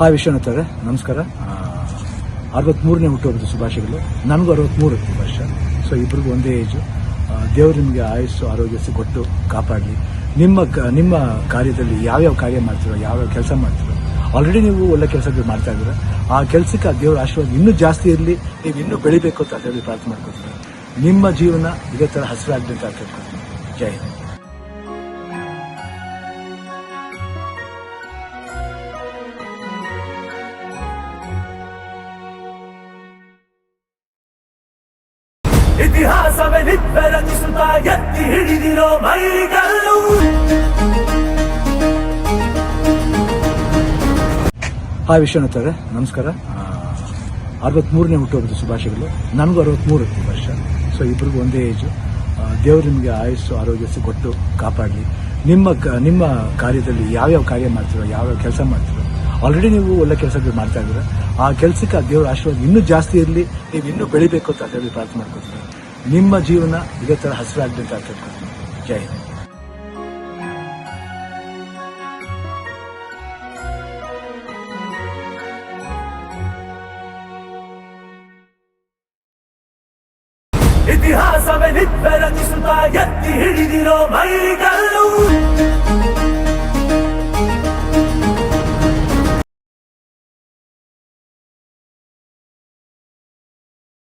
Hi Vishwanath ಅವರೇ. ನಮಸ್ಕಾರ. ಅರವತ್ಮೂರನೇ ಹುಟ್ಟುಹಬ್ಬದ ಶುಭಾಶಯಗಳು. ನನಗೂ ಅರವತ್ಮೂರು ವರ್ಷ ಸೊ ಇಬ್ರಿಗೂ ಒಂದೇ ಏಜು ದೇವರು ನಿಮಗೆ ಆಯುಸ್ಸು ಆರೋಗ್ಯ ಕೊಟ್ಟು ಕಾಪಾಡಲಿ. ನಿಮ್ಮ ನಿಮ್ಮ ಕಾರ್ಯದಲ್ಲಿ ಯಾವ್ಯಾವ ಕಾರ್ಯ ಮಾಡ್ತೀರೋ, ಯಾವ್ಯಾವ ಕೆಲಸ ಮಾಡ್ತೀರೋ ಆಲ್ರೆಡಿ ನೀವು ಒಳ್ಳೆ ಕೆಲಸಗಳು ಮಾಡ್ತಾ ಇದ್ದೀರ. ಆ ಕೆಲಸಕ್ಕೆ ಆ ದೇವರ ಆಶೀರ್ವಾದ ಇನ್ನೂ ಜಾಸ್ತಿ ಇರಲಿ. ನೀವು ಇನ್ನೂ ಬೆಳಿಬೇಕು ಅಂತ ಹೇಳಿ ಪ್ರಾರ್ಥನೆ ಮಾಡ್ಕೊತೀನಿ ನಿಮ್ಮ ಜೀವನ ಇದೇ ಥರ ಹಸಿರಾಗಲಿ ಅಂತ ಕೇಳ್ಕೊತೀನಿ ಜೈ ಹಿಂದ್. ಇತಿಹಾಸವೇ ನಿಬ್ಬೆರಗಿಸುತ್ತ ಎತ್ತಿ ಹಿಡಿದಿರೋ ಮೈಗಲ್ಲು ಹಾಯ್ ವಿಶ್ವನಾಥ್ ಅವರೇ, ನಮಸ್ಕಾರ. ಅರವತ್ಮೂರನೇ ಹುಟ್ಟುಹಬ್ಬದ ಶುಭಾಶಯಗಳು. ನನಗೂ ಅರವತ್ಮೂರು ವರ್ಷ. ಸೊ ಇಬ್ಬರಿಗೂ ಒಂದೇ ಏಜು ದೇವರು ನಿಮಗೆ ಆಯುಸ್ಸು ಆರೋಗ್ಯ ಕೊಟ್ಟು ಕಾಪಾಡಲಿ. ನಿಮ್ಮ ನಿಮ್ಮ ಕಾರ್ಯದಲ್ಲಿ ಯಾವ್ಯಾವ ಕಾರ್ಯ ಮಾಡ್ತೀರೋ, ಯಾವ್ಯಾವ ಕೆಲಸ ಮಾಡ್ತೀರೋ ಆಲ್ರೆಡಿ ನೀವು ಒಳ್ಳೆ ಕೆಲಸಗಳು ಮಾಡ್ತಾ ಇದ್ದೀರಾ? ಆ ಕೆಲಸಕ್ಕೆ ಆ ದೇವರ ಆಶೀರ್ವಾದ ಇನ್ನೂ ಜಾಸ್ತಿ ಇರಲಿ, ನೀವು ಇನ್ನೂ ಬೆಳಿಬೇಕು ಅಂತ ಹೇಳಿ ಪ್ರಾರ್ಥನೆ ಮಾಡ್ಕೊತೀನಿ ನಿಮ್ಮ ಜೀವನ ಇದೇ ಥರ ಹಸಿರಾಗಲಿ ಅಂತ ಕೇಳ್ಕೊತೀನಿ ಜೈ ಹಿಂದ್. ಇತಿಹಾಸವೇ ನಿಬ್ಬೆರಗಿಸುತ್ತ ಎತ್ತಿ ಹಿಡಿದಿರೋ ಮೈಗಲ್ಲು